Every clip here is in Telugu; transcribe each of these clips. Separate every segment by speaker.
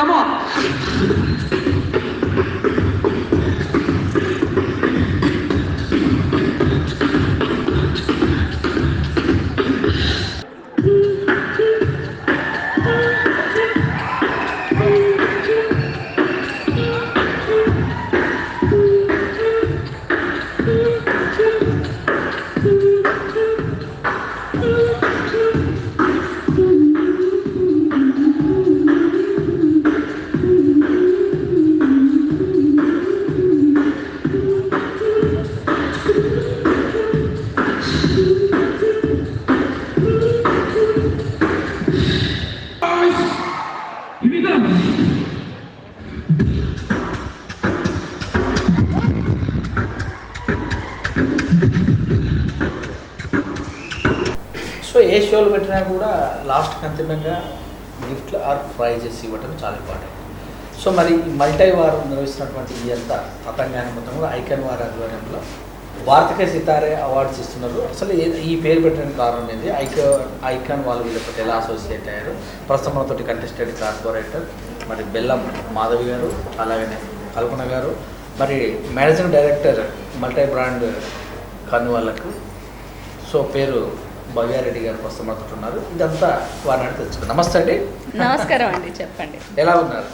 Speaker 1: Come on.
Speaker 2: షోలు పెట్టినా కూడా లాస్ట్కి అంతిమంగా గిఫ్ట్లు ఆర్ ప్రైజెస్ ఇవ్వటం చాలా ఇంపార్టెంట్ సో మరి మల్టై మల్టీ వార్ నిర్వహిస్తున్నటువంటి ఈ అంతా పతంగాన్ని మొత్తం కూడా ఐకన్ వార్ ఆధ్వర్యంలో భారతీయ సితారే అవార్డ్స్ ఇస్తున్నారు. అసలు ఈ పేరు పెట్టడానికి కారణం ఏంది? ఐకాన్ ఐకాన్ వాళ్ళు వీళ్ళతో ఎలా అసోసియేట్ అయ్యారు? ప్రస్తుతం మనతోటి కంటెస్టెడ్ కార్పొరేటర్ మరి బెల్లం మాధవి గారు అలాగనే కల్పన గారు. మరి మేనేజింగ్ డైరెక్టర్ మల్టీ బ్రాండ్ కన్ను వాళ్ళకు. సో పేరు భవ్యారెడ్డి గారు ప్రస్తుతం ఉన్నారు ఇదంతా వారిని తెచ్చుకున్నాం నమస్తే అండి.
Speaker 3: నమస్కారం అండి చెప్పండి.
Speaker 2: ఎలా ఉన్నారు?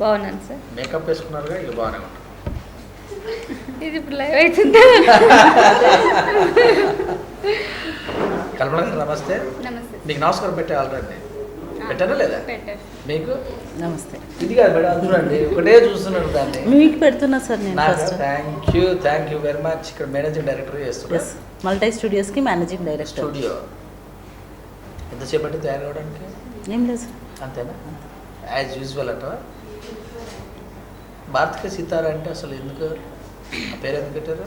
Speaker 3: బాగున్నాను సార్.
Speaker 2: మేకప్ వేసుకున్నారుగా ఇక బాగానే ఉంటారు
Speaker 3: ఇది ఇప్పుడు లైవ్ అవుతుందా.
Speaker 2: కల్పన గారు నమస్తే.
Speaker 3: నమస్తే.
Speaker 2: మీకు నమస్కారం పెట్టే ఆల్రెడీ పెట్టారా లేదా? మీకు?
Speaker 4: నమస్తే.
Speaker 2: ఇది కాదు మేడం చూడండి. ఒకటే చూస్తున్నారు దాన్ని.
Speaker 4: మీకు పెడుతున్నా సార్ నేను
Speaker 2: thank you thank you very much ఇక్కడ మేనేజింగ్ డైరెక్టర్ చేస్తున్నారు
Speaker 4: ఎస్ మల్టీ స్టూడియోస్కి మేనేజింగ్ డైరెక్టర్
Speaker 2: స్టూడియో ఎంతసేపు అంటే తయారు కావడానికి
Speaker 4: ఏం లేదు సార్.
Speaker 2: అంతేనా? యాజ్ యూజువల్ అట. భారతీయ సితార అంటే అసలు ఎందుకు? పేరు ఎందుకు పెట్టారు?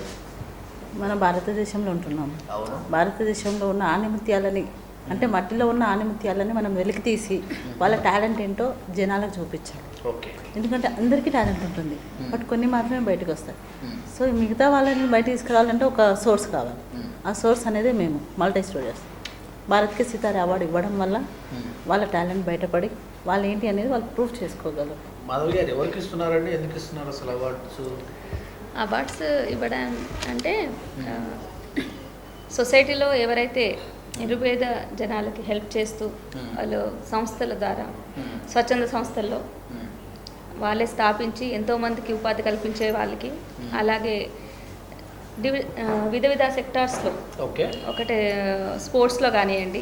Speaker 4: మన భారతదేశంలో ఉంటున్నాం.
Speaker 2: అవును?
Speaker 4: భారతదేశంలో ఉన్న ఆనిముత్యాలని అంటే మట్టిలో ఉన్న ఆనిముత్యాలని మనం వెలికి తీసి వాళ్ళ టాలెంట్ ఏంటో జనాలకు చూపించాలి.
Speaker 2: ఓకే.
Speaker 4: ఎందుకంటే అందరికీ టాలెంట్ ఉంటుంది.
Speaker 2: Hmm.
Speaker 4: బట్ కొన్ని మాత్రమే బయటకు వస్తాయి.
Speaker 2: Hmm.
Speaker 4: సో మిగతా వాళ్ళని బయట తీసుకురావాలంటే ఒక సోర్స్ కావాలి.
Speaker 2: Hmm.
Speaker 4: ఆ సోర్స్ అనేది మేము మల్టీ స్టూడియోస్ భారత్కి సితార అవార్డు ఇవ్వడం వల్ల. వాళ్ళ టాలెంట్ బయటపడి వాళ్ళు ఏంటి అనేది వాళ్ళు ప్రూఫ్ చేసుకోగలరు.
Speaker 2: మాధవి గారు ఎవరికి ఇస్తున్నారండి? ఎందుకు ఇస్తున్నారు అసలు అవార్డ్స్?
Speaker 3: అవార్డ్స్ ఇవ్వడం అంటే సొసైటీలో ఎవరైతే నిరుపేద జనాలకి హెల్ప్ చేస్తూ
Speaker 2: Hmm.
Speaker 3: వాళ్ళు సంస్థల ద్వారా స్వచ్ఛంద సంస్థల్లో వాళ్ళే స్థాపించి ఎంతోమందికి ఉపాధి కల్పించే వాళ్ళకి
Speaker 2: Hmm.
Speaker 3: అలాగే డివి ఆ, వివిధ విధ సెక్టార్స్లో
Speaker 2: ఓకే
Speaker 3: ఒకటే స్పోర్ట్స్లో కానివ్వండి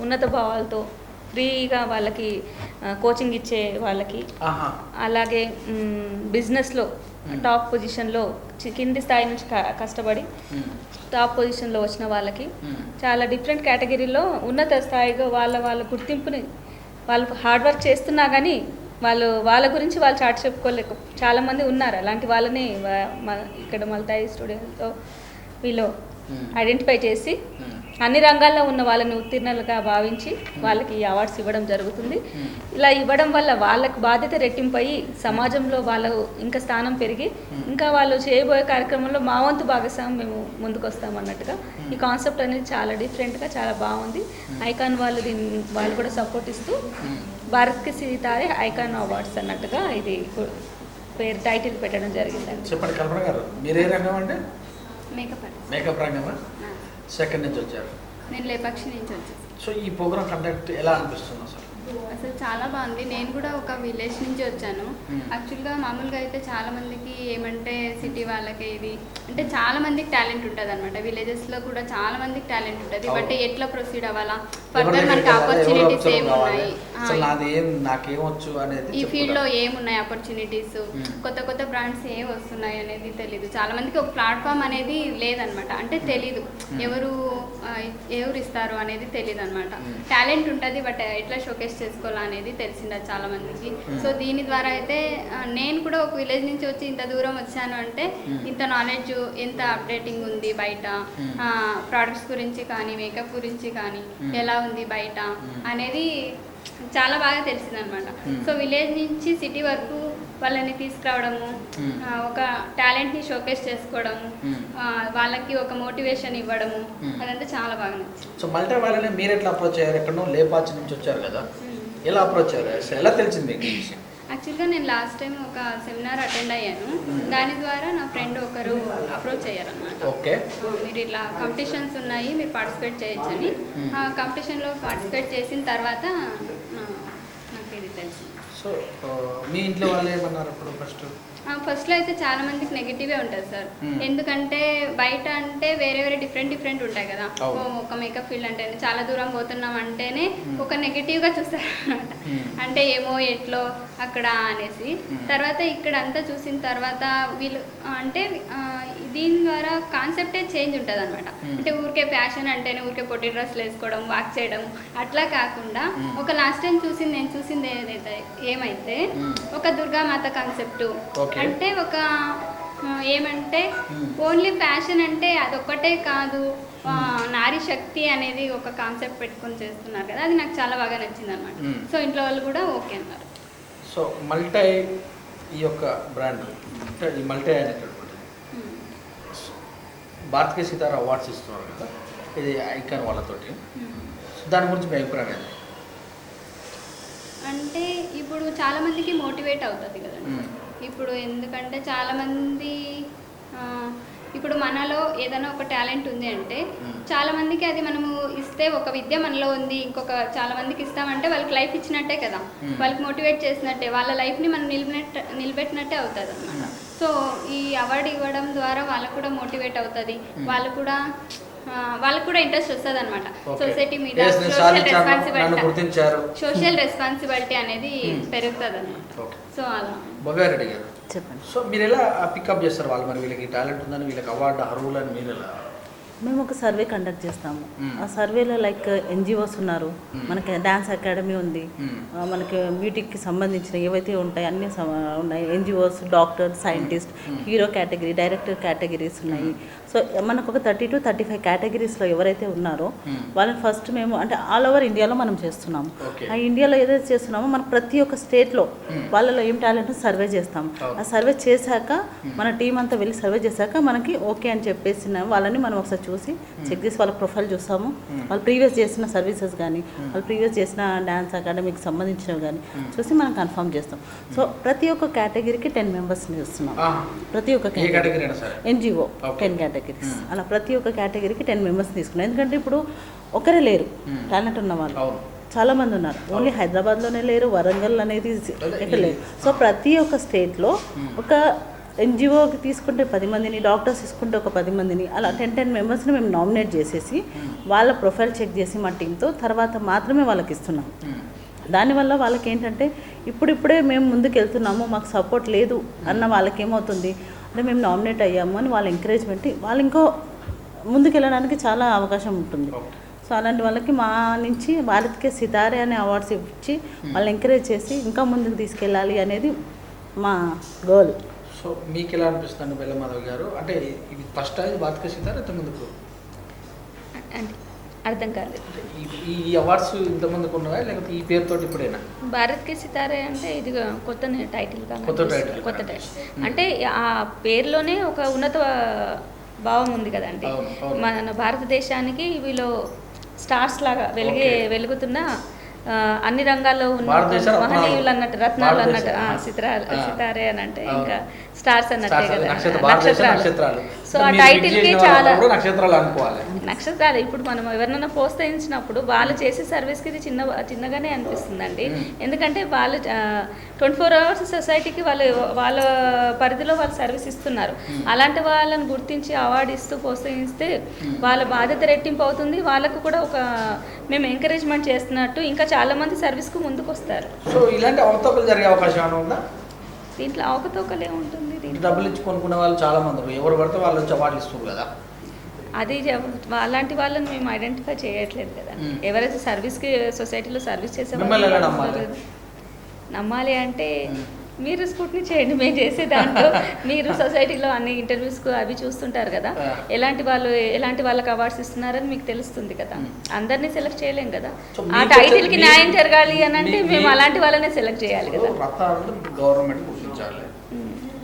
Speaker 3: ఉన్నత భావాలతో ఫ్రీగా వాళ్ళకి కోచింగ్ ఇచ్చే వాళ్ళకి అలాగే బిజినెస్లో. టాప్ పొజిషన్లో చి- కింది స్థాయి నుంచి క- కష్టపడి టాప్ పొజిషన్లో వచ్చిన వాళ్ళకి చాలా డిఫరెంట్ కేటగిరీలో ఉన్నత స్థాయిగా వాళ్ళ వాళ్ళ గుర్తింపుని వాళ్ళు హార్డ్ వర్క్ చేస్తున్నా కానీ వాళ్ళు వాళ్ళ గురించి వాళ్ళు చాటి చెప్పుకోలేక చాలామంది ఉన్నారు. అలాంటి వాళ్ళని ఇక్కడ మల్తాయి స్టూడియోతో వీళ్ళు ఐడెంటిఫై చేసి అన్ని రంగాల్లో ఉన్న వాళ్ళని ఉత్తీర్ణులుగా భావించి వాళ్ళకి ఈ అవార్డ్స్ ఇవ్వడం జరుగుతుంది. ఇలా ఇవ్వడం వల్ల వాళ్ళకు బాధ్యత రెట్టింపయి సమాజంలో వాళ్ళ ఇంకా స్థానం పెరిగి ఇంకా వాళ్ళు చేయబోయే కార్యక్రమంలో మా వంతు భాగస్వామ్యం మేము ముందుకు వస్తాం అన్నట్టుగా ఈ కాన్సెప్ట్ అనేది చాలా డిఫరెంట్గా చాలా బాగుంది. ఐకాన్ వాళ్ళు దీన్ని వాళ్ళు కూడా సపోర్ట్ ఇస్తూ భారత్కి సీతారే ఐకాన్ అవార్డ్స్ అన్నట్టుగా ఇది పేరు టైటిల్ పెట్టడం జరిగిందండి.
Speaker 2: చెప్పండి కల్పన గారు మీరు ఏ రంగం అండి
Speaker 5: మేకప్
Speaker 2: మేకప్ రంగమా? సెకండ్ నుంచి వచ్చారు.
Speaker 5: నేను లేపాక్షి నుంచి వచ్చేసి.
Speaker 2: సో ఈ ప్రోగ్రామ్ కండక్ట్ ఎలా అనిపిస్తుంది అసలు
Speaker 5: అసలు చాలా బాగుంది. నేను కూడా ఒక విలేజ్ నుంచి వచ్చాను. యాక్చువల్గా మామూలుగా అయితే చాలా మందికి ఏమంటే సిటీ వాళ్ళకి ఇది అంటే చాలా మందికి టాలెంట్ ఉంటుంది అనమాట విలేజెస్లో కూడా చాలా మందికి టాలెంట్ ఉంటుంది. బట్ ఎట్లా ప్రొసీడ్ అవ్వాలా? ఫర్దర్ మనకి ఆపర్చునిటీస్ ఏమున్నాయి? ఈ
Speaker 2: ఫీల్డ్లో.
Speaker 5: ఏమున్నాయి ఆపర్చునిటీస్. కొత్త కొత్త బ్రాండ్స్ ఏం వస్తున్నాయి అనేది తెలీదు. చాలా మందికి ఒక ప్లాట్ఫామ్ అనేది లేదనమాట అంటే తెలీదు. ఎవరు ఎవరు ఇస్తారు అనేది తెలియదు అనమాట. టాలెంట్ ఉంటుంది బట్ ఎట్లా షోకేస్ చేసుకోవాలా అనేది తెలిసిండదు చాలా మందికి
Speaker 2: Hmm.
Speaker 5: సో దీని ద్వారా అయితే నేను కూడా ఒక విలేజ్ నుంచి వచ్చి ఇంత దూరం వచ్చాను అంటే
Speaker 2: Hmm.
Speaker 5: ఇంత నాలెడ్జ్ ఎంత అప్డేటింగ్ ఉంది బయట
Speaker 2: Hmm.
Speaker 5: ప్రోడక్ట్స్ గురించి కానీ మేకప్ గురించి కానీ
Speaker 2: Hmm.
Speaker 5: ఎలా ఉంది బయట
Speaker 2: Hmm.
Speaker 5: అనేది చాలా బాగా తెలిసిందనమాట
Speaker 2: Hmm.
Speaker 5: సో విలేజ్ నుంచి సిటీ వరకు వాళ్ళని తీసుకురావడము
Speaker 2: Hmm.
Speaker 5: ఒక టాలెంట్ని షోకేస్ చేసుకోవడము
Speaker 2: Hmm.
Speaker 5: వాళ్ళకి ఒక మోటివేషన్ ఇవ్వడము
Speaker 2: Hmm.
Speaker 5: అదంతా చాలా బాగా నచ్చింది.
Speaker 2: సో మల్టీ వాళ్ళని మీరు ఎట్లా అప్రోచ్ అయ్యారు? ఎక్కడో లేపాచి నుంచి వచ్చారు కదా. ఎలా అప్రోచ్ అయ్యారు? ఎలా తెలిసింది
Speaker 5: యాక్చువల్గా నేను లాస్ట్ టైం ఒక సెమినార్ అటెండ్ అయ్యాను. దాని ద్వారా నా ఫ్రెండ్ ఒకరు అప్రోచ్ అయ్యారనమాట
Speaker 2: ఓకే
Speaker 5: మీరు ఇట్లా కాంపిటీషన్స్ ఉన్నాయి మీరు పార్టిసిపేట్ చేయొచ్చని. ఆ కాంపిటీషన్లో పార్టిసిపేట్ చేసిన తర్వాత
Speaker 2: సో ఆ, మీ ఇంట్లో వాళ్ళు ఏమన్నారు అప్పుడు ఫస్ట్
Speaker 5: ఫస్ట్లో అయితే చాలా మందికి నెగిటివే ఉంటుంది సార్
Speaker 2: Hmm.
Speaker 5: ఎందుకంటే బయట అంటే వేరే వేరే డిఫరెంట్ డిఫరెంట్ ఉంటాయి కదా. ఓ, ఒక మేకప్ ఫీల్డ్ అంటే చాలా దూరం పోతున్నాం అంటేనే ఒక నెగిటివ్గా చూస్తారు అనమాట
Speaker 2: Hmm.
Speaker 5: అంటే ఏమో ఎట్లో అక్కడ అనేసి
Speaker 2: Hmm.
Speaker 5: తర్వాత ఇక్కడ అంతా చూసిన తర్వాత వీళ్ళు అంటే దీని ద్వారా కాన్సెప్టే చేంజ్ ఉంటుంది అనమాట
Speaker 2: Hmm.
Speaker 5: అంటే ఊరికే ఫ్యాషన్ అంటేనే ఊరికే పొట్టి డ్రెస్లు వేసుకోవడం వాక్ చేయడం అట్లా కాకుండా
Speaker 2: Hmm.
Speaker 5: ఒక లాస్ట్ టైం చూసింది నేను చూసింది ఏదైతే ఏమైతే
Speaker 2: Hmm.
Speaker 5: ఒక దుర్గామాత కాన్సెప్ట్. అంటే ఒక ఏమంటే
Speaker 2: Hmm.
Speaker 5: ఓన్లీ ఫ్యాషన్ అంటే అదొక్కటే కాదు నారీ శక్తి అనేది ఒక కాన్సెప్ట్ పెట్టుకొని చేస్తున్నారు కదా అది నాకు చాలా బాగా నచ్చింది అనమాట
Speaker 2: Hmm.
Speaker 5: సో ఇంట్లో వాళ్ళు కూడా ఓకే అన్నారు
Speaker 2: సో మల్టై ఈ యొక్క బ్రాండ్ ఈ మల్టై అనేటటువంటి
Speaker 5: Hmm.
Speaker 2: భారతీయ సీతారా అవార్డ్స్ ఇస్తున్నారు కదా ఇది ఐకాన్ వాళ్ళతోటి
Speaker 5: Hmm.
Speaker 2: దాని గురించి మీ అభిప్రాయం ఏంటి
Speaker 5: అంటే ఇప్పుడు చాలా మందికి మోటివేట్ అవుతుంది కదండి
Speaker 2: Hmm.
Speaker 5: ఇప్పుడు ఎందుకంటే చాలా మంది ఆ, ఇప్పుడు మనలో ఏదైనా ఒక టాలెంట్ ఉంది అంటే
Speaker 2: Hmm.
Speaker 5: చాలా మందికి అది మనము ఇస్తే ఒక విద్య మనలో ఉంది ఇంకొక చాలా మందికి ఇస్తామంటే వాళ్ళకి లైఫ్ ఇచ్చినట్టే కదా. వాళ్ళకి మోటివేట్ చేసినట్టే వాళ్ళ లైఫ్ని మనం నిలబెట్ట నిలబెట్టినట్టే అవుతుంది అనమాట
Speaker 2: Hmm.
Speaker 5: సో ఈ అవార్డు ఇవ్వడం ద్వారా వాళ్ళకు కూడా మోటివేట్ అవుతుంది.
Speaker 2: Hmm.
Speaker 5: వాళ్ళు కూడా వాళ్ళకు కూడా ఇంట్రెస్ట్ వస్తుంది అనమాట. సొసైటీ మీద సోషల్ రెస్పాన్సిబిలిటీ
Speaker 2: గుర్తించారు.
Speaker 5: సోషల్ రెస్పాన్సిబిలిటీ అనేది
Speaker 2: Hmm.
Speaker 5: పెరుగుతుంది అనమాట సో అలా.
Speaker 2: భవ్యారెడ్డి గారు.
Speaker 4: చెప్పండి.
Speaker 2: సో మీరు ఎలా పికప్ చేస్తారు వాళ్ళు? మరి వీళ్ళకి టాలెంట్ ఉందని వీళ్ళకి అవార్డు అర్హులని మీరు ఎలా
Speaker 4: మేము ఒక సర్వే కండక్ట్ చేస్తాము. ఆ సర్వేలో లైక్ ఎన్జిఓస్ ఉన్నారు. మనకి డ్యాన్స్ అకాడమీ ఉంది. మనకి బ్యూటీకి సంబంధించిన ఏవైతే ఉంటాయి అన్ని ఉన్నాయి. NGOs doctor scientist. Hero category director categories ఉన్నాయి. సో మనకు ఒక థర్టీ టు థర్టీ ఫైవ్ కేటగిరీస్లో ఎవరైతే ఉన్నారో
Speaker 2: మ్మ్.
Speaker 4: వాళ్ళని ఫస్ట్ మేము అంటే ఆల్ ఓవర్ ఇండియాలో మనం చేస్తున్నాము. ఆ ఇండియాలో ఏదైతే చేస్తున్నామో మనకు ప్రతి ఒక్క స్టేట్లో
Speaker 2: మ్మ్.
Speaker 4: వాళ్ళలో ఏం టాలెంట్ సర్వే చేస్తాం. ఆ సర్వే చేశాక మన టీం అంతా వెళ్ళి సర్వే చేశాక మనకి ఓకే అని చెప్పేసి వాళ్ళని మనం ఒకసారి చూసి చెక్ చేసి వాళ్ళ ప్రొఫైల్ చూస్తాము
Speaker 2: Hmm.
Speaker 4: వాళ్ళు ప్రీవియస్ చేసిన సర్వీసెస్ కానీ వాళ్ళు ప్రీవియస్ చేసిన డ్యాన్స్ అకాడమీకి సంబంధించినవి కానీ
Speaker 2: Hmm.
Speaker 4: చూసి మనం కన్ఫర్మ్ చేస్తాం సో ప్రతి ఒక్క కేటగిరీకి టెన్ మెంబర్స్ని చూస్తున్నాం ప్రతి ఒక్క
Speaker 2: కేటగిరీ
Speaker 4: ఎన్జిఓ. Ten categories. అలా ప్రతి ఒక్క కేటగిరీకి టెన్ మెంబర్స్ తీసుకున్నాం ఎందుకంటే ఇప్పుడు ఒకరే లేరు. టాలెంట్ ఉన్న వాళ్ళు. చాలా మంది ఉన్నారు. ఓన్లీ హైదరాబాద్లోనే లేరు వరంగల్ అనేది ఎక్కడ లేరు సో ప్రతి ఒక్క స్టేట్లో. ఒక ఎన్జిఓకి తీసుకుంటే పది మందిని డాక్టర్స్ తీసుకుంటే ఒక పది మందిని అలా టెన్ టెన్ మెంబర్స్ని మేము నామినేట్ చేసేసి. వాళ్ళ ప్రొఫైల్ చెక్ చేసి మా టీంతో తర్వాత మాత్రమే వాళ్ళకి ఇస్తున్నాం. దానివల్ల వాళ్ళకి ఏంటంటే ఇప్పుడిప్పుడే మేము ముందుకు వెళ్తున్నాము మాకు సపోర్ట్ లేదు అన్న వాళ్ళకి ఏమవుతుంది అంటే మేము నామినేట్ అయ్యాము అని వాళ్ళ ఎంకరేజ్మెంట్ వాళ్ళు ఇంకో ముందుకు వెళ్ళడానికి చాలా అవకాశం ఉంటుంది. సో అలాంటి వాళ్ళకి మా నుంచి భారత్కే సితారే అనే అవార్డ్స్ ఇచ్చి వాళ్ళని ఎంకరేజ్ చేసి ఇంకా ముందుకు తీసుకెళ్ళాలి అనేది మా గోల్
Speaker 2: సో మీకు ఎలా అనిపిస్తుంది బెల్లమాధవ్ గారు? అంటే ఇది ఫస్ట్ అది బాతక సీతారా ఇంత ముందుకు
Speaker 3: అంటే అర్థం కాలేదు
Speaker 2: ఈ- అవార్డ్స్ లేకపోతే ఇప్పుడైనా
Speaker 3: భారత్కి సితారే అంటే ఇది కొత్త టైటిల్
Speaker 2: కొత్త
Speaker 3: టైటిల్ అంటే ఆ పేరులోనే ఒక ఉన్నత భావం ఉంది కదండి. మన భారతదేశానికి వీళ్ళు స్టార్స్ లాగా వెలిగే. వెలుగుతున్న అన్ని రంగాల్లో ఉన్న. మహనీయులు అన్నట్టు రత్నాలు అన్నట్టు. సితారా. సితారే అని అంటే. ఇంకా స్టార్స్ అన్నట్టే కదా
Speaker 2: నక్షత్రాలు
Speaker 3: సో ఆ
Speaker 2: టైటిల్కి
Speaker 3: చాలా
Speaker 2: నక్షత్రాలు అనుకోవాలి.
Speaker 3: నక్షత్రాలు ఇప్పుడు మనం ఎవరినైనా ప్రోత్సహించినప్పుడు వాళ్ళు చేసే సర్వీస్కి ఇది చిన్న చిన్నగానే అనిపిస్తుందండి.
Speaker 2: మ్మ్.
Speaker 3: ఎందుకంటే వాళ్ళు ట్వంటీ ఫోర్ అవర్స్ సొసైటీకి వాళ్ళు వాళ్ళ పరిధిలో వాళ్ళు సర్వీస్ ఇస్తున్నారు. అలాంటి వాళ్ళని గుర్తించి అవార్డు ఇస్తూ ప్రోత్సహిస్తే. వాళ్ళ బాధ్యత రెట్టింపు అవుతుంది. వాళ్ళకు కూడా ఒక మేము ఎంకరేజ్మెంట్ చేస్తున్నట్టు ఇంకా చాలా మంది సర్వీస్కు ముందుకు వస్తారు
Speaker 2: సో ఇలాంటి జరిగే అవకాశం ఉందా?
Speaker 3: దీంట్లో అవకతవకలే ఉంటుంది దీంట్లో
Speaker 2: డబ్బులు ఇచ్చి కొనుక్కునే వాళ్ళు చాలా మంది ఉన్నారు ఎవరు పడితే వాళ్ళు వచ్చి అవార్డులు ఇస్తారు కదా
Speaker 3: అది అలాంటి వాళ్ళని మేము ఐడెంటిఫై చేయట్లేదు కదా. ఎవరైతే సర్వీస్కి సొసైటీలో సర్వీస్ చేసే
Speaker 2: నమ్మాలి?
Speaker 3: అంటే. మీరు స్కూట్ని చేయండి మేము చేసే దాంట్లో మీరు సొసైటీలో అన్ని ఇంటర్వ్యూస్కు అవి చూస్తుంటారు కదా. ఎలాంటి వాళ్ళు ఎలాంటి వాళ్ళకి అవార్డ్స్ ఇస్తున్నారని మీకు తెలుస్తుంది కదా. అందరినీ సెలెక్ట్ చేయలేం కదా ఆ టైటిల్కి న్యాయం జరగాలి అని అంటే మేము అలాంటి వాళ్ళనే సెలెక్ట్ చేయాలి కదా
Speaker 2: గవర్నమెంట్.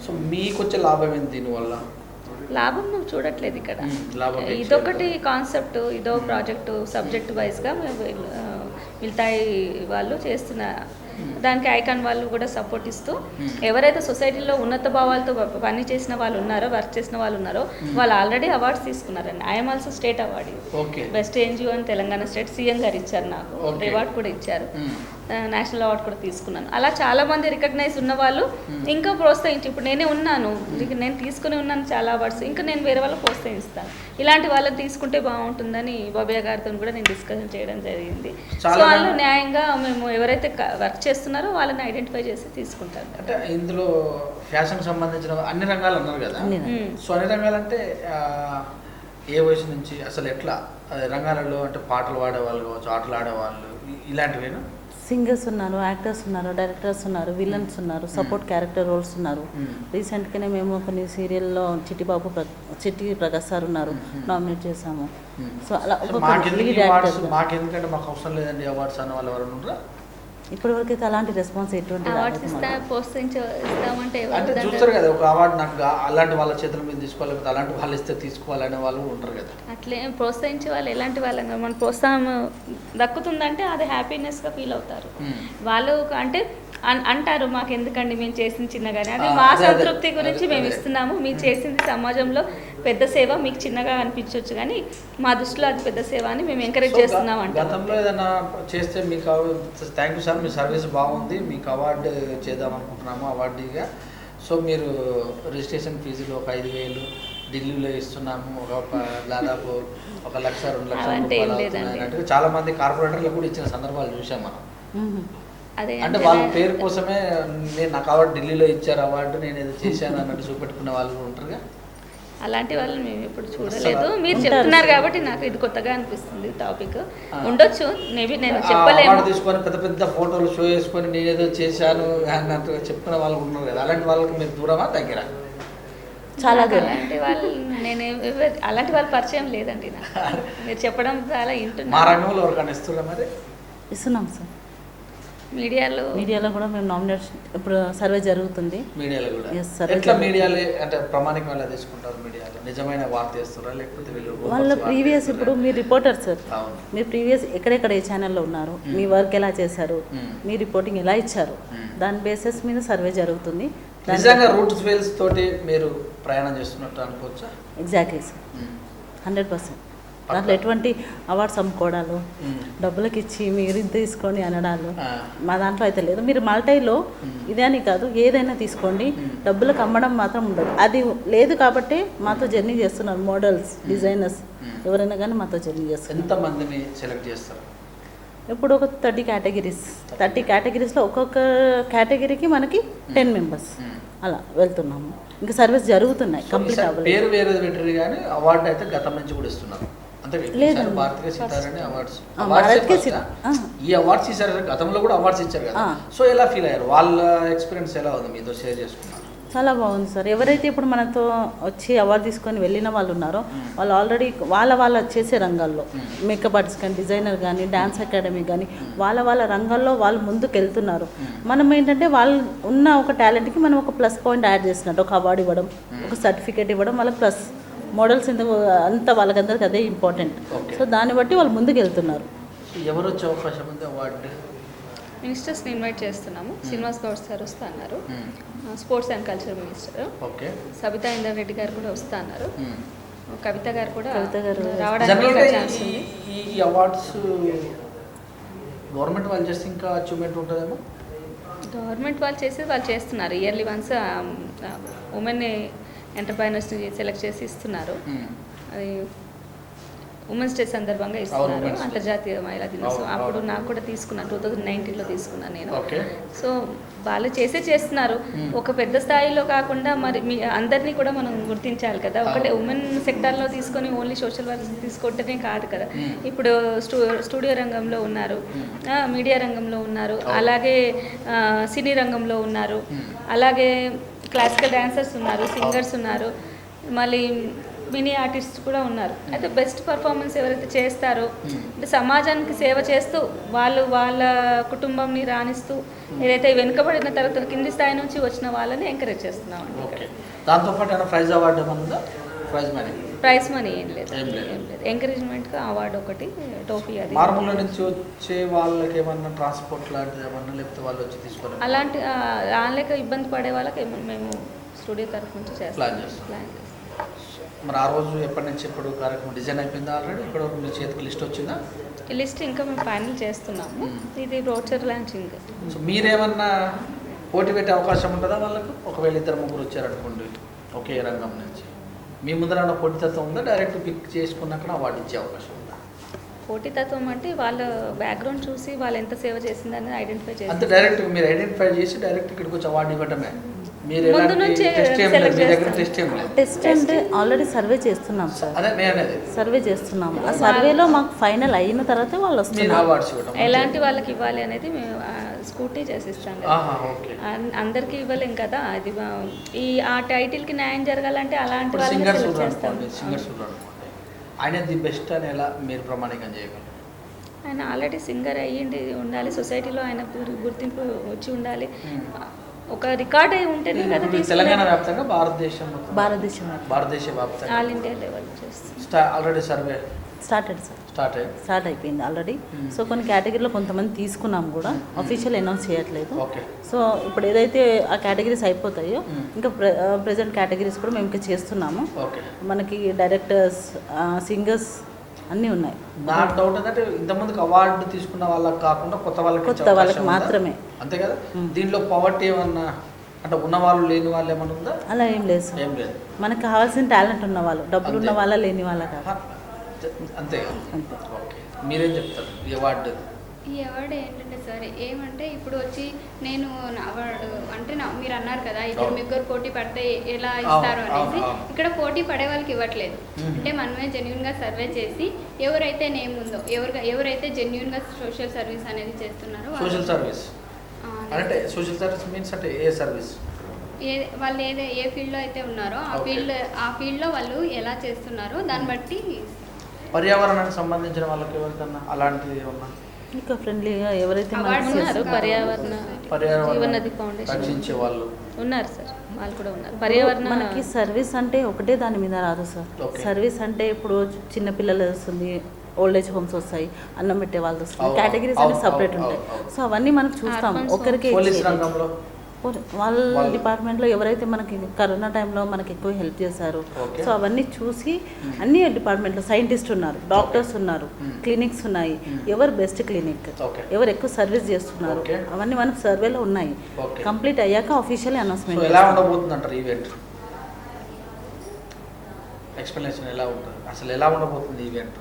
Speaker 2: సో మీకు వచ్చే లాభం ఏంటి దీనివల్ల?
Speaker 3: లాభం నువ్వు చూడట్లేదు ఇక్కడ. ఇదొకటి. కాన్సెప్ట్ ఇదో ప్రాజెక్టు సబ్జెక్ట్ వైజ్గా మిగతాయి వాళ్ళు చేస్తున్న దానికి ఐకాన్ వాళ్ళు కూడా సపోర్ట్ ఇస్తూ. ఎవరైతే సొసైటీలో ఉన్నత భావాలతో పని చేసిన వాళ్ళు ఉన్నారో వర్క్ చేసిన వాళ్ళు ఉన్నారో వాళ్ళు ఆల్రెడీ అవార్డ్స్ తీసుకున్నారండి. I am also state award best NGO అని తెలంగాణ స్టేట్ సీఎం గారు ఇచ్చారు నాకు. రివార్డ్ కూడా ఇచ్చారు. నేషనల్ అవార్డు కూడా తీసుకున్నాను. అలా చాలా మంది రికగ్నైజ్ ఉన్న వాళ్ళు ఇంకా ప్రోత్సహించి ఇప్పుడు నేనే ఉన్నాను. ఇక నేను తీసుకుని ఉన్నాను చాలా అవార్డ్స్ ఇంకా నేను వేరే వాళ్ళకి ప్రోత్సహిస్తాను. ఇలాంటి వాళ్ళని తీసుకుంటే బాగుంటుందని బాబయ్య గారితో కూడా నేను డిస్కషన్ చేయడం జరిగింది. సో
Speaker 2: చాలా
Speaker 3: వాళ్ళు న్యాయంగా మేము ఎవరైతే వర్క్ చేస్తున్నారో వాళ్ళని ఐడెంటిఫై చేసి తీసుకుంటారు.
Speaker 2: అంటే ఇందులో ఫ్యాషన్ సంబంధించిన అన్ని రంగాలు అన్నారు కదా?
Speaker 3: మ్మ్.
Speaker 2: సో అన్ని రంగాలంటే ఏ వయసు నుంచి అసలు ఎట్లా? రంగాలలో అంటే పాటలు పాడేవాళ్ళు కావచ్చు ఆటలు ఆడేవాళ్ళు ఇలాంటివేనా?
Speaker 4: సింగర్స్ ఉన్నారు యాక్టర్స్ ఉన్నారు డైరెక్టర్స్ ఉన్నారు విలన్స్ ఉన్నారు సపోర్ట్ క్యారెక్టర్ రోల్స్ ఉన్నారు.
Speaker 2: మ్మ్.
Speaker 4: రీసెంట్గానే మేము కొన్ని సీరియల్లో చిట్టిబాబు చిట్టి ప్రకాశ్ సార్ ఉన్నారు. నామినేట్ చేశాము. సో అలా
Speaker 2: మాకు ఎందుకంటే మాకు అవసరం లేదండి అవార్డ్స్ అన్న వాళ్ళు ఎవరు
Speaker 4: ఇప్పటి వరకు అలాంటి రెస్పాన్స్ ఎటువంటి
Speaker 3: అవార్డ్స్ ఇస్తా. ప్రోత్సహించ ఇస్తామంటే ఎవరు
Speaker 2: అంటే? చూస్తారు కదా ఒక అవార్డు నాకు గా- అలాంటి వాళ్ళ చేతుల మీద తీసుకోవాలి అలాంటి వాళ్ళు ఇస్తే తీసుకోవాలనే వాళ్ళు ఉంటారు కదా
Speaker 3: అట్లే ప్రోత్సహించే వాళ్ళు ఎలాంటి వాళ్ళం మన ప్రోత్సాహం దక్కుతుందంటే అది హ్యాపీనెస్గా ఫీల్ అవుతారు
Speaker 2: మ్మ్.
Speaker 3: వాళ్ళు అంటే అన్- అంటారు మాకు ఎందుకండి మేము అది
Speaker 2: ఆ,
Speaker 3: మా
Speaker 2: అదే, అదే.
Speaker 3: సంతృప్తి గురించి మేము. ఇస్తున్నాము మీరు చేసింది సమాజంలో పెద్ద సేవ మీకు చిన్నగా అనిపించవచ్చు కానీ మా దృష్టిలో అది పెద్ద సేవ అని మేము ఎంకరేజ్ చేస్తున్నాం అంటారు
Speaker 2: గతంలో ఏదైనా చేస్తే మీకు థ్యాంక్ యూ సార్ మీ సర్వీస్ బాగుంది. మీకు అవార్డు చేద్దాం అనుకుంటున్నాము అవార్డీగా సో మీరు రిజిస్ట్రేషన్ ఫీజులు ఒక ఐదు వేలు ఢిల్లీలో ఇస్తున్నాము. ఒక దాదాపు ఒక లక్ష రెండు లక్షల చాలా మంది కార్పొరేటర్లు కూడా ఇచ్చిన సందర్భాలు చూసాం మనం. అంటే
Speaker 3: అంటే
Speaker 2: వాళ్ళ పేరు కోసమే నేను నాకు అవార్డు ఢిల్లీలో ఇచ్చారు అవార్డు నేను ఏదో చేశాను అన్నట్టు చూపెట్టుకునే వాళ్ళు ఉంటారుగా.
Speaker 3: అలాంటి వాళ్ళు మేము ఎప్పుడు చూడలేదు. మీరు చెప్తున్నారు. కాబట్టి నాకు ఇది కొత్తగా అనిపిస్తుంది టాపిక్. ఉండొచ్చు. మేబీ నేను
Speaker 2: అవార్డు తీసుకొని పెద్ద పెద్ద ఫోటోలు షో చేసుకొని నేను ఏదో చేశాను అన్నట్టుగా చెప్పుకునే వాళ్ళు ఉన్నారు కదా అలాంటి వాళ్ళకి మీరు దూరమా దగ్గర?
Speaker 4: చాలా
Speaker 3: అలాంటి వాళ్ళు నేను అలాంటి వాళ్ళ పరిచయం లేదండి నాకు. మీరు చెప్పడం చాలా
Speaker 2: మా
Speaker 3: వింటున్నా
Speaker 2: రంగంలో ఎవరికైనా ఇస్తున్నా మరి?
Speaker 4: ఇస్తున్నాం సార్.
Speaker 3: మీడియాలో?
Speaker 4: మీడియాలో కూడా మేము నామినేషన్ ఇప్పుడు సర్వే జరుగుతుంది.
Speaker 2: మీడియాలో కూడా. ఎట్లా మీడియాలో అంటే ప్రామాణికం ఎలా తీసుకుంటారు మీడియాలో? నిజమైన వార్త చేస్తారా లేకపోతే వీళ్ళు
Speaker 4: వాళ్ళ ప్రీవియస్? ఇప్పుడు మీరు రిపోర్టర్ సార్ మీరు ప్రీవియస్ ఎక్కడెక్కడ ఏ ఛానల్లో ఉన్నారు? మీ వర్క్ ఎలా చేశారు. మీ రిపోర్టింగ్ ఎలా ఇచ్చారు. దాని బేసిస్ మీద సర్వే జరుగుతుంది.
Speaker 2: నిజంగా రూట్స్ వేల్స్ తోటి మీరు ప్రయాణం చేస్తున్నట్టు అనుకోవచ్చా?
Speaker 4: ఎగ్జాక్ట్లీ సార్ హండ్రెడ్ పర్సెంట్ దాంట్లో ఎటువంటి అవార్డ్స్ అమ్ముకోవడాలు డబ్బులకి ఇచ్చి మీరు ఇది తీసుకోండి అనడాలు. మా దాంట్లో అయితే లేదు. మీరు మల్టైలో ఇదే అని కాదు ఏదైనా తీసుకోండి. డబ్బులకు అమ్మడం మాత్రం ఉండదు. అది లేదు కాబట్టి మాతో జర్నీ చేస్తున్నారు మోడల్స్ డిజైనర్స్. ఎవరైనా కానీ మాతో జర్నీ చేస్తున్నారు.
Speaker 2: సెలెక్ట్ చేస్తారు?
Speaker 4: ఇప్పుడు ఒక థర్టీ కేటగిరీస్. థర్టీ. కేటగిరీస్లో ఒక్కొక్క కేటగిరీకి మనకి టెన్ మెంబర్స్. అలా వెళ్తున్నాము. ఇంకా సర్వీస్ జరుగుతున్నాయి. కంప్లీట్ అవ్వలేదు.
Speaker 2: పేరు వేరే పెట్టరు కానీ అవార్డు అయితే గతం నుంచి కూడా ఇస్తున్నారు.
Speaker 4: భారత్కే ఆ.
Speaker 2: ఈ అవార్డ్స్ ఇచ్చారు గతంలో కూడా అవార్డ్స్ ఇచ్చారు కదా. సో ఎలా ఫీల్ అయ్యారు? వాళ్ళ ఎక్స్పీరియన్స్ ఎలా ఉంది మీతో షేర్ చేసుకున్నారు?
Speaker 4: చాలా బాగుంది సార్. ఎవరైతే ఇప్పుడు మనతో వచ్చి అవార్డు తీసుకొని వెళ్ళిన వాళ్ళు ఉన్నారో వాళ్ళు ఆల్రెడీ వాళ్ళ వాళ్ళ చేసే రంగాల్లో. మేకప్ ఆర్టిస్ట్ కానీ డిజైనర్ కానీ డ్యాన్స్ అకాడమీ కానీ వాళ్ళ వాళ్ళ రంగాల్లో వాళ్ళు ముందుకు వెళ్తున్నారు మనం ఏంటంటే వాళ్ళు ఉన్న ఒక టాలెంట్కి మనం ఒక ప్లస్ పాయింట్ యాడ్ చేసినట్టు ఒక అవార్డు ఇవ్వడం ఒక సర్టిఫికేట్ ఇవ్వడం వాళ్ళకి ప్లస్ మోడల్స్ ఇంత అంతా వాళ్ళకందరికి అదే ఇంపార్టెంట్. సో దాన్ని బట్టి వాళ్ళు ముందుకు వెళ్తున్నారు
Speaker 2: ఎవరు వచ్చే అవకాశం ఉంది అవార్డు
Speaker 3: మినిస్టర్స్ని ఇన్వైట్ చేస్తున్నాము. శ్రీనివాస్ గౌడ్ సార్ వస్తా అన్నారు
Speaker 2: మ్మ్.
Speaker 3: Sports and culture minister.
Speaker 2: Okay.
Speaker 3: Sabitha Inder Reddy garu కూడా వస్తా అన్నారు
Speaker 2: మ్మ్.
Speaker 3: కవిత గారు కూడా
Speaker 4: కవిత గారు
Speaker 3: రావడానికి
Speaker 2: ఈ అవార్డ్స్ గవర్నమెంట్ వాళ్ళు చేస్తే ఇంకా అచీవ్మెంట్ ఉంటుందేమో?
Speaker 3: గవర్నమెంట్ వాళ్ళు చేసేది వాళ్ళు చేస్తున్నారు. ఇయర్లీ వన్స్ ఉమెన్ ఎంటర్ప్రైనర్స్ని సెలెక్ట్ చేసి ఇస్తున్నారు
Speaker 2: మ్మ్.
Speaker 3: అది ఉమెన్స్ డే సందర్భంగా ఇస్తున్నారు. అంతర్జాతీయ మహిళా దినోత్సవం అప్పుడు. నాకు కూడా తీసుకున్నాను టూ థౌజండ్ నైన్టీన్లో తీసుకున్నాను నేను సో వాళ్ళు చేసే చేస్తున్నారు
Speaker 2: Hmm.
Speaker 3: ఒక పెద్ద స్థాయిలో కాకుండా మరి మీ అందరినీ కూడా మనం గుర్తించాలి కదా ఒకటే. ఉమెన్ సెక్టార్లో తీసుకొని ఓన్లీ సోషల్ వర్క్ తీసుకుంటేనే కాదు కదా
Speaker 2: Hmm.
Speaker 3: ఇప్పుడు స్టూ స్టూడియో రంగంలో ఉన్నారు
Speaker 2: Hmm.
Speaker 3: మీడియా రంగంలో ఉన్నారు. అలాగే సినీ రంగంలో ఉన్నారు
Speaker 2: Hmm.
Speaker 3: అలాగే క్లాసికల్ డాన్సర్స్ ఉన్నారు సింగర్స్ ఉన్నారు మళ్ళీ మినీ ఆర్టిస్ట్ కూడా ఉన్నారు. అయితే బెస్ట్ పర్ఫార్మెన్స్ ఎవరైతే చేస్తారో
Speaker 2: Hmm.
Speaker 3: అంటే సమాజానికి సేవ చేస్తూ వాళ్ళు వాళ్ళ కుటుంబంని రాణిస్తూ ఏదైతే వెనుకబడిన తరగతి కింది స్థాయి నుంచి వచ్చిన వాళ్ళని ఎంకరేజ్ చేస్తున్నాం
Speaker 2: దాంతోపాటు ప్రైజ్ అవార్డు ఏమైనా ఉందా? ప్రైజ్ మనీ
Speaker 3: ప్రైస్ మనీ ఏం లేదు.
Speaker 2: ఏం లేదు.
Speaker 3: ఎంకరేజ్మెంట్గా అవార్డు ఒకటి టోఫీ అది.
Speaker 2: మారుమూల నుంచి వచ్చే వాళ్ళకి ఏమన్నా ట్రాన్స్పోర్ట్ లాంటిది ఏమన్నా లేకపోతే వాళ్ళు వచ్చి తీసుకొని
Speaker 3: అలాంటి రాలేక ఇబ్బంది పడే వాళ్ళకి మేము స్టూడియో తరఫు నుంచి చేస్తాం.
Speaker 2: ప్లాన్ చేస్తాం.
Speaker 3: ప్లాన్ చేస్తాం.
Speaker 2: మరి ఆ రోజు ఎప్పటి నుంచి ఎప్పుడు కార్యక్రమం డిజైన్ అయిపోయిందా ఆల్రెడీ? ఇక్కడ మీ చేతికి లిస్ట్ వచ్చిందా?
Speaker 3: లిస్ట్ ఇంకా మేము ఫైనల్ చేస్తున్నాము. ఇది బ్రోచర్ లాంచింగ్
Speaker 2: సో మీరేమన్నా పోటీ పెట్టే అవకాశం ఉంటుందా వాళ్ళకు? ఒకవేళ ఇద్దరు ముగ్గురు వచ్చారనుకోండి ఒకే రంగం నుంచి. మీ ముందర పోటీతత్వం ఉందా? డైరెక్ట్ పిక్ చేసుకున్నాక అవార్డు ఇచ్చే అవకాశం ఉందా?
Speaker 3: పోటీతత్వం అంటే వాళ్ళ బ్యాక్గ్రౌండ్ చూసి వాళ్ళు ఎంత సేవ చేసిందని ఐడెంటిఫై
Speaker 2: అంతే
Speaker 3: చేసి
Speaker 2: డైరెక్ట్ మీరు ఐడెంటిఫై చేసి డైరెక్ట్ ఇక్కడికి వచ్చి అవార్డు ఇవ్వటమే. మీరు
Speaker 3: ముందు
Speaker 2: ఎలాంటి
Speaker 3: నుంచే
Speaker 2: టెస్ట్ ఏం లేదు
Speaker 3: select
Speaker 2: మీ దగ్గర
Speaker 3: చేస్తాం.
Speaker 2: టెస్ట్ ఏం లేదు.
Speaker 4: టెస్ట్ అంటే ఆల్రెడీ సర్వే చేస్తున్నాం సార్
Speaker 2: అదే నేను అనేది
Speaker 4: సర్వే చేస్తున్నాము ఆ సర్వేలో మాకు ఫైనల్ అయిన తర్వాత వాళ్ళు వస్తున్నారు.
Speaker 3: ఎలాంటి వాళ్ళకి ఇవ్వాలి అనేది మేము స్కూటీ చేసిస్తాం కదా
Speaker 2: ఆహా ఓకే.
Speaker 3: అన్- అందరికీ ఇవ్వలేం కదా అది ఈ ఆ టైటిల్కి న్యాయం జరగాలంటే అలాంటి
Speaker 2: అనుకోండి ఆయన ది బెస్ట్ అని ఎలా మీరు ప్రమాణికం చేయగలరు?
Speaker 3: ఆయన ఆల్రెడీ సింగర్ అయ్యిండి ఉండాలి సొసైటీలో ఆయన గురి- గుర్తింపు వచ్చి ఉండాలి. ఒక రికార్డ్ అయి ఉంటేనే కదా.
Speaker 2: తెలంగాణ వ్యాప్తంగా భారతదేశం మొత్తం-
Speaker 4: భారతదేశం.
Speaker 2: భారతదేశ వ్యాప్తంగా.
Speaker 3: ఆల్ ఇండియా లెవెల్ చేస్తాం.
Speaker 2: Already survey.
Speaker 4: Started sir.
Speaker 2: Start
Speaker 4: అయిపోయింది ఆల్రెడీ సో కొన్ని కేటగిరీలో కొంతమంది తీసుకున్నాం కూడా. అఫీషియల్ అనౌన్స్ చేయట్లేదు. సో ఇప్పుడు ఏదైతే ఆ కేటగిరీస్ అయిపోతాయో
Speaker 2: Hmm.
Speaker 4: ఇంకా ప్రజెంట్ కేటగిరీస్ కూడా మేము ఇంకా చేస్తున్నాము. మనకి డైరెక్టర్స్ సింగర్స్ అన్నీ ఉన్నాయి.
Speaker 2: నా డౌట్ ఏంటంటే ఇంతమందికి అవార్డు తీసుకున్న వాళ్ళకి కాకుండా కొత్త వాళ్ళకి
Speaker 4: కొత్త వాళ్ళకి? మాత్రమే.
Speaker 2: అంతే కదా. దీంట్లో పవర్టీ ఏమన్నా అంటే ఉన్న వాళ్ళు లేని వాళ్ళు ఏమన్నా ఉందా?
Speaker 4: అలా ఏం లేదు
Speaker 2: ఏం లేదు.
Speaker 4: మనకు కావాల్సిన టాలెంట్ ఉన్న వాళ్ళు డబ్బులు ఉన్న. వాళ్ళ లేని వాళ్ళ కాదు.
Speaker 2: అంతే కదా?
Speaker 4: అంతే.
Speaker 2: ఓకే. మీరేం చెప్తారు? ఈ అవార్డు?
Speaker 5: ఈ అవార్డు ఏంటంటే సార్ ఏమంటే ఇప్పుడు వచ్చి నేను అవార్డు అంటే మీరు అన్నారు కదా ఇద్దరు. ముగ్గురు పోటీ పడితే ఎలా ఇస్తారు అనేసి. ఇక్కడ పోటీ పడే వాళ్ళకి ఇవ్వట్లేదు. అంటే మనమే జెన్యున్గా సర్వే చేసి ఎవరైతే నేమ్ ఉందో ఎవరు ఎవరైతే జెన్యున్గా సోషల్ సర్వీస్ అనేది చేస్తున్నారో వాళ్ళు-
Speaker 2: సోషల్ సర్వీస్ అంటే సోషల్ సర్వీస్ మీన్స్ అంటే ఏ సర్వీస్
Speaker 5: ఏ వాళ్ళు ఏదే ఏ ఫీల్డ్లో అయితే ఉన్నారో ఆ. ఫీల్డ్ ఆ ఫీల్డ్లో వాళ్ళు ఎలా చేస్తున్నారో దాన్ని బట్టి
Speaker 2: పర్యావరణానికి సంబంధించిన వాళ్ళకి ఎవరికన్నా అలాంటిది ఏమన్నా?
Speaker 4: ఇంకా ఫ్రెండ్లీగా ఎవరైతే
Speaker 3: ఉన్నారు. పర్యావరణ
Speaker 2: పర్యావరణ
Speaker 3: జీవనది ఫౌండేషన్
Speaker 2: రక్షించే వాళ్ళు
Speaker 3: ఉన్నారు సార్. వాళ్ళు కూడా ఉన్నారు. పర్యావరణ
Speaker 4: మనకి సర్వీస్ అంటే ఒకటే దాని మీద రాదు సార్. సర్వీస్ అంటే ఇప్పుడు చిన్న పిల్లలు వస్తుంది ఓల్డ్ ఏజ్ హోమ్స్ వస్తాయి అన్నం పెట్టే వాళ్ళు వస్తుంది కేటగిరీస్ అన్ని సపరేట్ ఉంటాయి. సో అవన్నీ మనకు చూస్తాం. ఒకరికి
Speaker 2: పోలీస్ రంగంలో?
Speaker 4: వాళ్ళ డిపార్ట్మెంట్లో ఎవరైతే మనకి కరోనా టైంలో మనకి ఎక్కువ హెల్ప్ చేశారు. సో అవన్నీ చూసి అన్ని డిపార్ట్మెంట్లో సైంటిస్ట్ ఉన్నారు డాక్టర్స్ ఉన్నారు. క్లినిక్స్ ఉన్నాయి. ఎవరు బెస్ట్ క్లినిక్? ఎవరు ఎక్కువ సర్వీస్ చేస్తున్నారు. అవన్నీ మనకు సర్వేలో ఉన్నాయి. కంప్లీట్ అయ్యాక అఫీషియల్ అనౌన్స్మెంట్
Speaker 2: ఎలా ఉండబోతుంది ఈవెంట్ ఎక్స్ప్లెనేషన్ ఎలా ఉంటుంది? అసలు ఎలా ఉండబోతుంది ఈవెంట్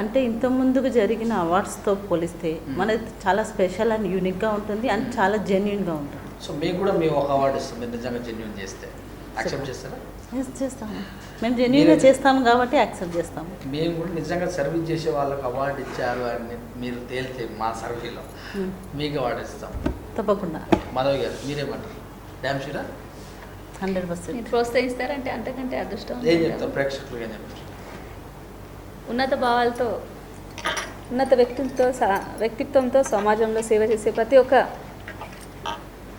Speaker 4: అంటే ఇంత ముందుకు జరిగిన అవార్డ్స్తో పోలిస్తే మనది చాలా స్పెషల్ అండ్ యూనిక్గా ఉంటుంది అండ్ చాలా జెన్యున్గా ఉంటుంది.
Speaker 2: సో మీకు కూడా మేము ఒక అవార్డు ఇస్తాం. మీరు నిజంగా జెన్యున్ చేస్తే. యాక్సెప్ట్ చేస్తారా?
Speaker 4: Yes, చేస్తాము. మేము జెన్యున్గా చేస్తాము కాబట్టి యాక్సెప్ట్ చేస్తాము.
Speaker 2: మేము కూడా నిజంగా సర్వీస్ చేసే వాళ్ళకి అవార్డు ఇచ్చారు అని మీరు తేలితే మా సర్వీలో.
Speaker 4: Hmm.
Speaker 2: మీకు అవార్డు ఇస్తాం.
Speaker 4: తప్పకుండా.
Speaker 2: మాధవ్ గారు మీరేమంటారు? Damn sure
Speaker 4: hundred percent.
Speaker 3: ప్రోత్సహిస్తారంటే అంతకంటే అదృష్టం
Speaker 2: ఏం
Speaker 3: కదా.
Speaker 2: ప్రేక్షకులుగా చెప్తారు?
Speaker 3: ఉన్నత భావాలతో ఉన్నత వ్యక్తిత్వంతో స- వ్యక్తిత్వంతో సమాజంలో సేవ చేసే ప్రతి ఒక్క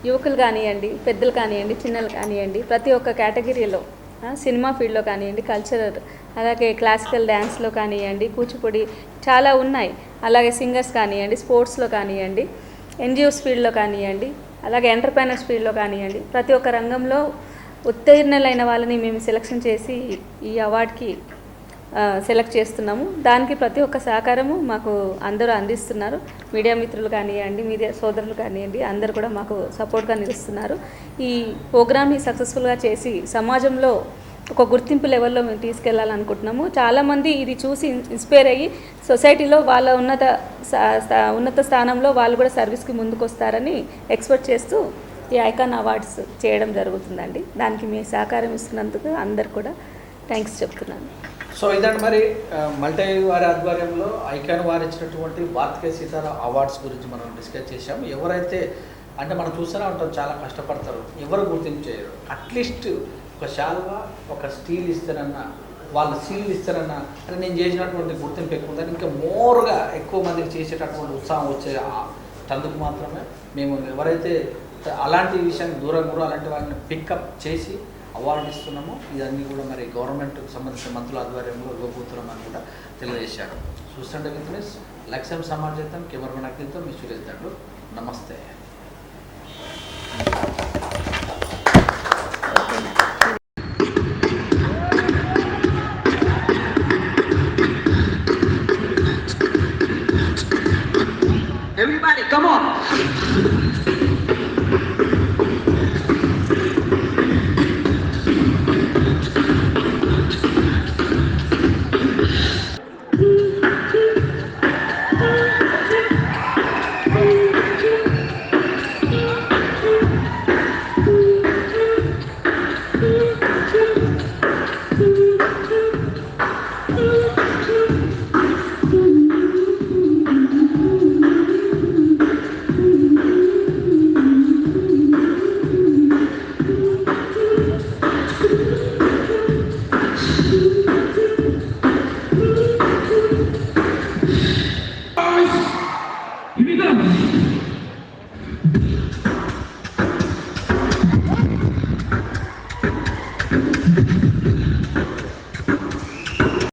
Speaker 3: యువకులు కానివ్వండి పెద్దలు కానివ్వండి చిన్నలు కానివ్వండి ప్రతి ఒక్క కేటగిరీలో సినిమా ఫీల్డ్లో కానివ్వండి కల్చరల్ అలాగే క్లాసికల్ డ్యాన్స్లో కానివ్వండి కూచిపూడి చాలా ఉన్నాయి. అలాగే సింగర్స్ కానివ్వండి స్పోర్ట్స్లో కానివ్వండి ఎన్జిఓస్ ఫీల్డ్లో కానివ్వండి అలాగే ఎంటర్ప్రైనర్స్ ఫీల్డ్లో కానివ్వండి ప్రతి ఒక్క రంగంలో ఉత్తీర్ణులైన వాళ్ళని మేము సెలక్షన్ చేసి ఈ అవార్డ్కి సెలెక్ట్ చేస్తున్నాము. దానికి ప్రతి ఒక్క సహకారము మాకు అందరూ అందిస్తున్నారు. మీడియా మిత్రులు కానివ్వండి మీడియా సోదరులు కానివ్వండి అందరూ కూడా మాకు సపోర్ట్గా నిలుస్తున్నారు. ఈ ప్రోగ్రామ్ని సక్సెస్ఫుల్గా చేసి సమాజంలో ఒక గుర్తింపు లెవెల్లో మేము తీసుకెళ్ళాలనుకుంటున్నాము. చాలామంది ఇది చూసి ఇన్స్పైర్ అయ్యి సొసైటీలో వాళ్ళ ఉన్నత ఉన్నత స్థానంలో వాళ్ళు కూడా సర్వీస్కి ముందుకు వస్తారని ఎక్స్పెక్ట్ చేస్తూ ఈ ఐకాన్ అవార్డ్స్ చేయడం జరుగుతుందండి. దానికి మీ సహకారం ఇస్తున్నందుకు అందరు కూడా థ్యాంక్స్ చెప్తున్నాను.
Speaker 2: సో ఇదండి మరి మల్టీ వారి ఆధ్వర్యంలో ఐకాన్ వారు ఇచ్చినటువంటి భారతీయ సీతారా అవార్డ్స్ గురించి మనం డిస్కస్ చేసాం ఎవరైతే అంటే మనం చూస్తూనే ఉంటాం చాలా కష్టపడతారు ఎవరు గుర్తింపు చేయరు. అట్లీస్ట్ ఒక శాల్వా ఒక స్టీల్ ఇస్తారన్నా వాళ్ళు సీల్ ఇస్తారన్నా అంటే నేను చేసినటువంటి గుర్తింపు ఎక్కువ ఉందని ఇంకా మోర్గా ఎక్కువ మందికి చేసేటటువంటి ఉత్సాహం వచ్చే ఆ- మాత్రమే. మేము ఎవరైతే అలాంటి విషయాన్ని దూరం కూడా అలాంటి వాళ్ళని పికప్ చేసి అవార్డు ఇస్తున్నాము. ఇదన్నీ కూడా మరి గవర్నమెంట్కి సంబంధించిన మంత్రుల ఆధ్వర్యంలో ఇవ్వబోతున్నామని కూడా తెలియజేశారు. చూస్తుంటే విత్నెస్ లక్ష్యం సమాజం కెమెరా నక్కితో మీ సురేష్ నమస్తే.